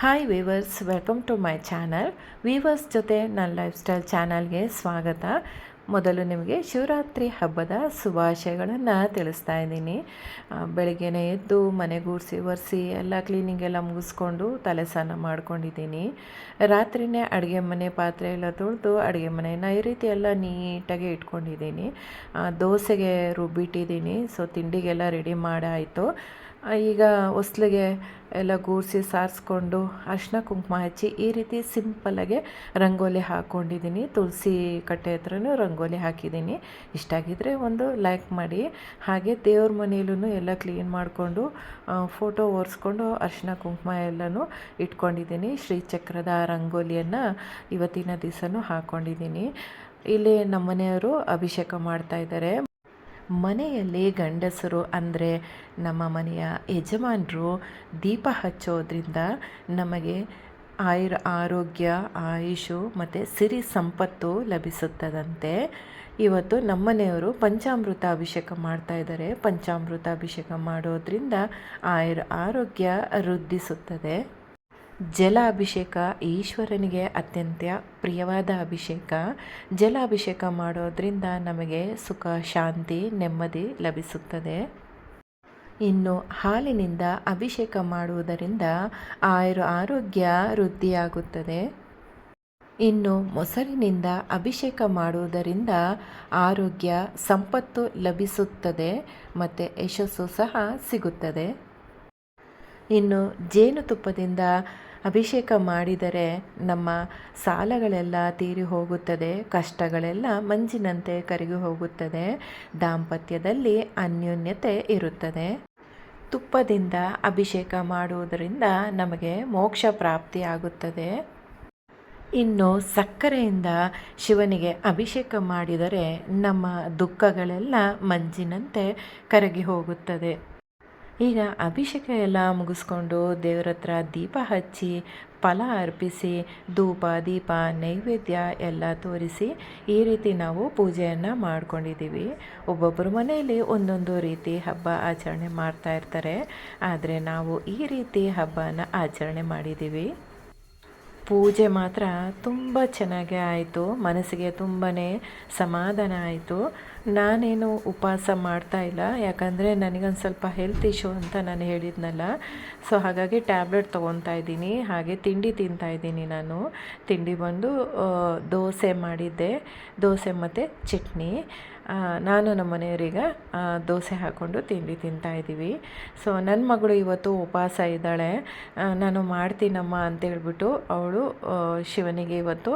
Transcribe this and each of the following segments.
Hi viewers welcome to my channel viewers ಜೊತೆ ನನ್ನ life style ಚಾನಲ್ಗೆ ಸ್ವಾಗತ. ಮೊದಲು ನಿಮಗೆ ಶಿವರಾತ್ರಿ ಹಬ್ಬದ ಶುಭಾಶಯಗಳನ್ನು ತಿಳಿಸ್ತಾ ಇದ್ದೀನಿ. ಬೆಳಗ್ಗೆನೇ ಎದ್ದು ಮನೆ ಗೂಡಿಸಿ, ಒರೆಸಿ, ಎಲ್ಲ ಕ್ಲೀನಿಂಗ್ ಎಲ್ಲ ಮುಗಿಸ್ಕೊಂಡು ತಲೆ ಸ್ನಾನ ಮಾಡ್ಕೊಂಡಿದ್ದೀನಿ. ರಾತ್ರಿನೇ ಅಡುಗೆ ಮನೆ ಪಾತ್ರೆ ಎಲ್ಲ ತೊಳೆದು ಅಡುಗೆ ಮನೆಯನ್ನು ಈ ರೀತಿ ಎಲ್ಲ ನೀಟಾಗಿ ಇಟ್ಕೊಂಡಿದ್ದೀನಿ. ದೋಸೆಗೆ ರುಬ್ಬಿಟ್ಟಿದ್ದೀನಿ. So ತಿಂಡಿಗೆಲ್ಲ ready ಮಾಡಾಯಿತು. ಈಗ ಹೊಸ್ಲಿಗೆ ಎಲ್ಲ ಗೂಡಿಸಿ ಸಾರಿಸ್ಕೊಂಡು ಅರ್ಶಿನ ಕುಂಕುಮ ಹಚ್ಚಿ ಈ ರೀತಿ ಸಿಂಪಲ್ಲಾಗೆ ರಂಗೋಲಿ ಹಾಕ್ಕೊಂಡಿದ್ದೀನಿ ತುಳಸಿ ಕಟ್ಟೆ ಹತ್ರನೂ ರಂಗೋಲಿ ಹಾಕಿದ್ದೀನಿ. ಇಷ್ಟ ಆಗಿದ್ದರೆ ಒಂದು ಲೈಕ್ ಮಾಡಿ. ಹಾಗೆ ದೇವ್ರ ಮನೆಯಲ್ಲೂ ಎಲ್ಲ ಕ್ಲೀನ್ ಮಾಡಿಕೊಂಡು ಫೋಟೋ ಒರೆಸ್ಕೊಂಡು ಅರ್ಶಿನ ಕುಂಕುಮ ಎಲ್ಲನೂ ಇಟ್ಕೊಂಡಿದ್ದೀನಿ. ಶ್ರೀಚಕ್ರದ ರಂಗೋಲಿಯನ್ನು ಇವತ್ತಿನ ದಿವಸನೂ ಹಾಕ್ಕೊಂಡಿದ್ದೀನಿ ಇಲ್ಲಿ ನಮ್ಮ ಮನೆಯವರು ಅಭಿಷೇಕ ಮಾಡ್ತಾ ಇದ್ದಾರೆ. ಮನೆಯಲ್ಲಿ ಗಂಡಸರು ಅಂದರೆ ನಮ್ಮ ಮನೆಯ ಯಜಮಾನರು ದೀಪ ಹಚ್ಚೋದ್ರಿಂದ ನಮಗೆ ಆಯುರ್ ಆರೋಗ್ಯ, ಆಯುಷು ಮತ್ತು ಸಿರಿ ಸಂಪತ್ತು ಲಭಿಸುತ್ತದಂತೆ. ಇವತ್ತು ನಮ್ಮನೆಯವರು ಪಂಚಾಮೃತ ಅಭಿಷೇಕ ಮಾಡ್ತಾ ಇದ್ದಾರೆ. ಪಂಚಾಮೃತ ಅಭಿಷೇಕ ಮಾಡೋದ್ರಿಂದ ಆಯುರ್ ಆರೋಗ್ಯ ವೃದ್ಧಿಸುತ್ತದೆ. ಜಲಾಭಿಷೇಕ ಈಶ್ವರನಿಗೆ ಅತ್ಯಂತ ಪ್ರಿಯವಾದ ಅಭಿಷೇಕ. ಜಲಾಭಿಷೇಕ ಮಾಡೋದ್ರಿಂದ ನಮಗೆ ಸುಖ, ಶಾಂತಿ, ನೆಮ್ಮದಿ ಲಭಿಸುತ್ತದೆ. ಇನ್ನು ಹಾಲಿನಿಂದ ಅಭಿಷೇಕ ಮಾಡುವುದರಿಂದ ಆಯುರ್ ಆರೋಗ್ಯ ವೃದ್ಧಿಯಾಗುತ್ತದೆ. ಇನ್ನು ಮೊಸರಿನಿಂದ ಅಭಿಷೇಕ ಮಾಡುವುದರಿಂದ ಆರೋಗ್ಯ, ಸಂಪತ್ತು ಲಭಿಸುತ್ತದೆ ಮತ್ತು ಯಶಸ್ಸು ಸಹ ಸಿಗುತ್ತದೆ. ಇನ್ನು ಜೇನುತುಪ್ಪದಿಂದ ಅಭಿಷೇಕ ಮಾಡಿದರೆ ನಮ್ಮ ಸಾಲಗಳೆಲ್ಲ ತೀರಿ ಹೋಗುತ್ತದೆ, ಕಷ್ಟಗಳೆಲ್ಲ ಮಂಜಿನಂತೆ ಕರಗಿ ಹೋಗುತ್ತದೆ, ದಾಂಪತ್ಯದಲ್ಲಿ ಅನ್ಯೋನ್ಯತೆ ಇರುತ್ತದೆ. ತುಪ್ಪದಿಂದ ಅಭಿಷೇಕ ಮಾಡುವುದರಿಂದ ನಮಗೆ ಮೋಕ್ಷ ಪ್ರಾಪ್ತಿಯಾಗುತ್ತದೆ ಇನ್ನು ಸಕ್ಕರೆಯಿಂದ ಶಿವನಿಗೆ ಅಭಿಷೇಕ ಮಾಡಿದರೆ ನಮ್ಮ ದುಃಖಗಳೆಲ್ಲ ಮಂಜಿನಂತೆ ಕರಗಿ ಹೋಗುತ್ತದೆ. ಈಗ ಅಭಿಷೇಕ ಎಲ್ಲ ಮುಗಿಸ್ಕೊಂಡು ದೇವ್ರ ಹತ್ರ ದೀಪ ಹಚ್ಚಿ, ಫಲ ಅರ್ಪಿಸಿ, ಧೂಪ, ದೀಪ, ನೈವೇದ್ಯ ಎಲ್ಲ ತೋರಿಸಿ ಈ ರೀತಿ ನಾವು ಪೂಜೆಯನ್ನು ಮಾಡ್ಕೊಂಡಿದ್ದೀವಿ. ಒಬ್ಬೊಬ್ಬರ ಮನೆಯಲ್ಲಿ ಒಂದೊಂದು ರೀತಿ ಹಬ್ಬ ಆಚರಣೆ ಮಾಡ್ತಾ ಇರ್ತಾರೆ. ಆದರೆ ನಾವು ಈ ರೀತಿ ಹಬ್ಬನ ಆಚರಣೆ ಮಾಡಿದ್ದೀವಿ. ಪೂಜೆ ಮಾತ್ರ ತುಂಬ ಚೆನ್ನಾಗೇ ಆಯಿತು. ಮನಸ್ಸಿಗೆ ತುಂಬಾ ಸಮಾಧಾನ ಆಯಿತು. ನಾನೇನು ಉಪವಾಸ ಮಾಡ್ತಾ ಇಲ್ಲ. ಯಾಕಂದರೆ ನನಗೊಂದು ಸ್ವಲ್ಪ ಹೆಲ್ತ್ ಇಶ್ಯೂ ಅಂತ ನಾನು ಹೇಳಿದ್ನಲ್ಲ. ಸೊ ಹಾಗಾಗಿ ಟ್ಯಾಬ್ಲೆಟ್ ತೊಗೊತಾ ಇದ್ದೀನಿ. ಹಾಗೆ ತಿಂಡಿ ತಿಂತಾ ಇದ್ದೀನಿ ನಾನು. ತಿಂಡಿ ಬಂದು ದೋಸೆ ಮಾಡಿದ್ದೆ. ದೋಸೆ ಮತ್ತು ಚಟ್ನಿ. ನಾನು ನಮ್ಮ ಮನೆಯವರಿಗೆ ದೋಸೆ ಹಾಕ್ಕೊಂಡು ತಿಂಡಿ ತಿಂತಾ ಇದ್ದೀವಿ. ಸೊ ನನ್ನ ಮಗಳು ಇವತ್ತು ಉಪವಾಸ ಇದ್ದಾಳೆ. ನಾನು ಮಾಡ್ತೀನಮ್ಮ ಅಂತೇಳ್ಬಿಟ್ಟು ಅವಳು ಶಿವನಿಗೆ ಇವತ್ತು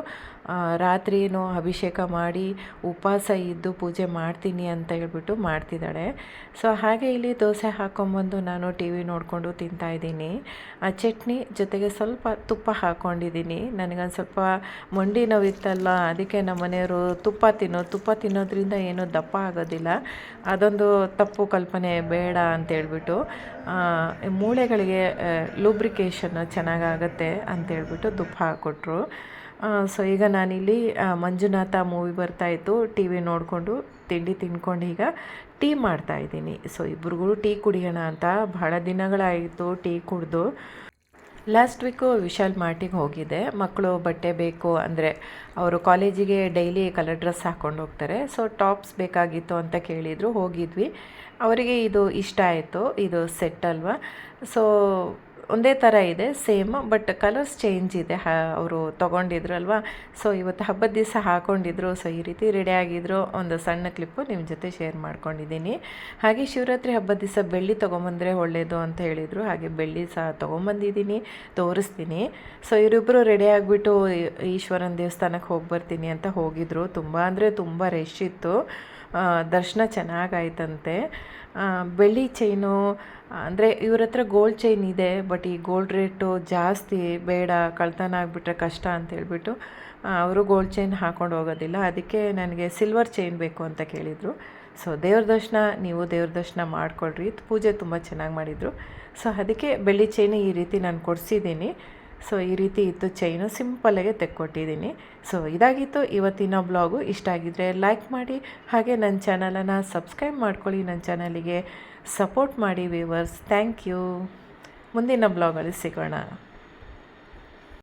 ರಾತ್ರಿನೂ ಅಭಿಷೇಕ ಮಾಡಿ ಉಪವಾಸ ಇದ್ದು ಪೂಜೆ ಮಾಡ್ತೀನಿ ಅಂತ ಹೇಳ್ಬಿಟ್ಟು ಮಾಡ್ತಿದ್ದಾಳೆ. ಸೊ ಹಾಗೆ ಇಲ್ಲಿ ದೋಸೆ ಹಾಕ್ಕೊಂಬಂದು ನಾನು ಟಿ ವಿ ನೋಡಿಕೊಂಡು ತಿಂತಾಯಿದ್ದೀನಿ ಆ ಚಟ್ನಿ ಜೊತೆಗೆ ಸ್ವಲ್ಪ ತುಪ್ಪ ಹಾಕ್ಕೊಂಡಿದ್ದೀನಿ ನನಗೊಂದು ಸ್ವಲ್ಪ ಮಂಡಿ ನೋವಿತ್ತಲ್ಲ, ಅದಕ್ಕೆ ನಮ್ಮ ಮನೆಯವರು ತುಪ್ಪ ತಿನ್ನೋ, ತುಪ್ಪ ತಿನ್ನೋದ್ರಿಂದ ಏನೂ ದಪ್ಪ ಆಗೋದಿಲ್ಲ. ಅದೊಂದು ತಪ್ಪು ಕಲ್ಪನೆ ಬೇಡ ಅಂತೇಳ್ಬಿಟ್ಟು ಮೂಳೆಗಳಿಗೆ ಲೂಬ್ರಿಕೇಷನ್ ಚೆನ್ನಾಗಾಗತ್ತೆ ಅಂತೇಳ್ಬಿಟ್ಟು ತುಪ್ಪ ಹಾಕ್ಕೊಟ್ರು. ಸೊ ಈಗ ನಾನಿಲ್ಲಿ ಮಂಜುನಾಥ ಮೂವಿ ಬರ್ತಾಯಿತ್ತು ಟಿ ವಿ ನೋಡಿಕೊಂಡು ತಿಂಡಿ ತಿನ್ಕೊಂಡು ಈಗ ಟೀ ಮಾಡ್ತಾ ಇದ್ದೀನಿ. ಸೊ ಇಬ್ರಿಗೂ ಟೀ ಕುಡಿಯೋಣ ಅಂತ ಬಹಳ ದಿನಗಳಾಯಿತು ಟೀ ಕುಡಿದು. ಲಾಸ್ಟ್ ವೀಕು ವಿಶಾಲ್ ಮಾರ್ಟಿಗೆ ಹೋಗಿದ್ದೆ ಮಕ್ಕಳು ಬಟ್ಟೆ ಬೇಕು ಅಂದರೆ ಅವರು ಕಾಲೇಜಿಗೆ ಡೈಲಿ ಕಲರ್ ಡ್ರೆಸ್ ಹಾಕ್ಕೊಂಡು ಹೋಗ್ತಾರೆ. ಸೊ ಟಾಪ್ಸ್ ಬೇಕಾಗಿತ್ತು ಅಂತ ಕೇಳಿದರು, ಹೋಗಿದ್ವಿ. ಅವರಿಗೆ ಇದು ಇಷ್ಟ ಆಯಿತು, ಇದು ಸೆಟ್ ಅಲ್ವಾ? ಸೊ ಒಂದೇ ಥರ ಇದೆ, ಸೇಮ್, ಬಟ್ ಕಲರ್ಸ್ ಚೇಂಜ್ ಇದೆ, ಹ, ಅವರು ತೊಗೊಂಡಿದ್ರು ಸೊ ಇವತ್ತು ಹಬ್ಬದ ದಿವಸ ಹಾಕೊಂಡಿದ್ರು ಸೊ ಈ ರೀತಿ ರೆಡಿ ಆಗಿದ್ರು. ಒಂದು ಸಣ್ಣ ಕ್ಲಿಪ್ಪು ನಿಮ್ಮ ಜೊತೆ ಶೇರ್ ಮಾಡ್ಕೊಂಡಿದ್ದೀನಿ. ಹಾಗೆ ಶಿವರಾತ್ರಿ ಹಬ್ಬದ ದಿವಸ ಬೆಳ್ಳಿ ತೊಗೊಂಬಂದರೆ ಒಳ್ಳೆಯದು ಅಂತ ಹೇಳಿದರು. ಹಾಗೆ ಬೆಳ್ಳಿ ಸಹ ತೊಗೊಂಬಂದಿದ್ದೀನಿ, ತೋರಿಸ್ತೀನಿ. ಸೊ ಇವರಿಬ್ಬರು ರೆಡಿ ಆಗಿಬಿಟ್ಟು ಈಶ್ವರನ ದೇವಸ್ಥಾನಕ್ಕೆ ಹೋಗಿ ಬರ್ತೀನಿ ಅಂತ ಹೋಗಿದ್ರು. ತುಂಬ ಅಂದರೆ ತುಂಬ ರಶ್ ಇತ್ತು. ದರ್ಶನ ಚೆನ್ನಾಗಾಯ್ತಂತೆ. ಬೆಳ್ಳಿ ಚೈನು ಅಂದರೆ ಇವ್ರ ಹತ್ರ ಗೋಲ್ಡ್ ಚೈನ್ ಇದೆ ಬಟ್ ಈ ಗೋಲ್ಡ್ ರೇಟು ಜಾಸ್ತಿ ಬೇಡ, ಕಳ್ತನ ಆಗಿಬಿಟ್ರೆ ಕಷ್ಟ ಅಂತ ಹೇಳ್ಬಿಟ್ಟು ಅವರು ಗೋಲ್ಡ್ ಚೈನ್ ಹಾಕ್ಕೊಂಡು ಹೋಗೋದಿಲ್ಲ. ಅದಕ್ಕೆ ನನಗೆ ಸಿಲ್ವರ್ ಚೈನ್ ಬೇಕು ಅಂತ ಕೇಳಿದರು. ಸೊ ದೇವ್ರ ದರ್ಶನ, ನೀವು ದೇವ್ರ ದರ್ಶನ ಮಾಡಿಕೊಳ್ರಿ. ಪೂಜೆ ತುಂಬ ಚೆನ್ನಾಗಿ ಮಾಡಿದರು. ಸೊ ಅದಕ್ಕೆ ಬೆಳ್ಳಿ ಚೈನ್ ಈ ರೀತಿ ನಾನು ಕೊಡಿಸಿದ್ದೀನಿ. ಸೊ ಈ ರೀತಿ ಇತ್ತು ಚೈನು ಸಿಂಪಲ್ಲಾಗೆ ತೆಕ್ಕೊಟ್ಟಿದ್ದೀನಿ. ಸೊ ಇದಾಗಿತ್ತು ಇವತ್ತಿನ ಬ್ಲಾಗು ಇಷ್ಟ ಆಗಿದ್ರೆ ಲೈಕ್ ಮಾಡಿ. ಹಾಗೆ ನನ್ನ ಚಾನಲನ್ನು ಸಬ್ಸ್ಕ್ರೈಬ್ ಮಾಡ್ಕೊಳ್ಳಿ. ನನ್ನ ಚಾನಲಿಗೆ ಸಪೋರ್ಟ್ ಮಾಡಿ ವ್ಯೂವರ್ಸ್ ಥ್ಯಾಂಕ್ ಯು ಮುಂದಿನ ಬ್ಲಾಗಲ್ಲಿ ಸಿಗೋಣ.